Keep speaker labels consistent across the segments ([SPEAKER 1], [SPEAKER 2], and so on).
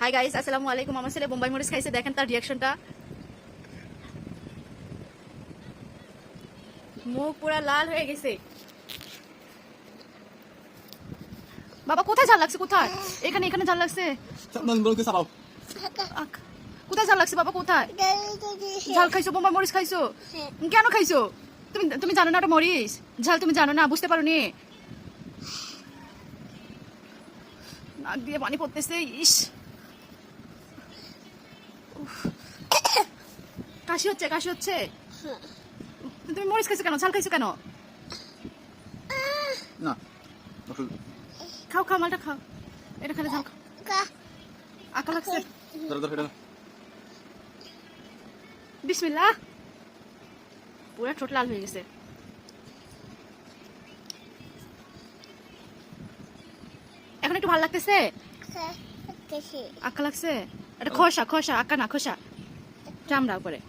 [SPEAKER 1] Hi guys আসসালামু আলাইকুম আমার ছেলে বোম্বাই মরিচ খাইছে দেখেন তার রিয়াকশনটা মুখ পুরা লাল হয়ে গেছে বাবা কোথায় ঝাল লাগছে কোথায় এখানে এখানে ঝাল লাগছে কোথায় ঝাল লাগছে বাবা কোথায় ঝাল খাইছো বোম্বাই মরিচ খাইছো কেন খাইছো তুমি তুমি জানো না ওটা মরিচ ঝাল তুমি জানো না বুঝতে পারো নি নাক দিয়ে পানি পড়তেছে ইস কাশি হচ্ছে কাশি হচ্ছে। তুমি মরিচ খাইছো কেন? ঝাল খাইছো কেন.
[SPEAKER 2] Maksud
[SPEAKER 1] খাও খাও মালটা খাও। এটা খেলে ঝাল খাও। আঁকা লাগছে. বিসমিল্লা পুরা ঠোঁট লাল হয়ে গেছে। এখন একটু ভালো লাগতেছে? আঁকা লাগছে? এটা খসা খসা আঁকা না খসা। চামড়া উপরে।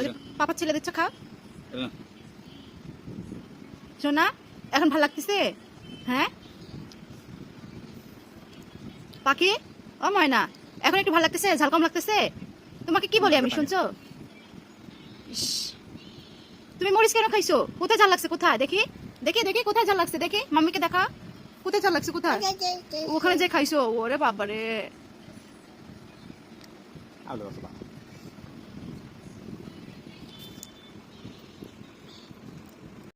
[SPEAKER 1] ওই যে পাপা ছেলে দিচ্ছ খাও. সোনা এখন ভালো লাগতেছে? হ্যাঁ? পাখি? ও ময়না এখন একটু ভালো লাগতেছে? ঝাল কম লাগতেছে? তোমাকে কি বলি আমি শুনছো? তুমি মরিচ কেন খাইছো? কোথায় ঝাল লাগছে কোথায়? দেখি দেখি দেখি কোথায় ঝাল লাগছে দেখি মাম্মিকে দেখা কোথায় ঝাল লাগছে কোথায়? ওখানে যে খাইছো ওরে বাবারে।
[SPEAKER 2] sabaw.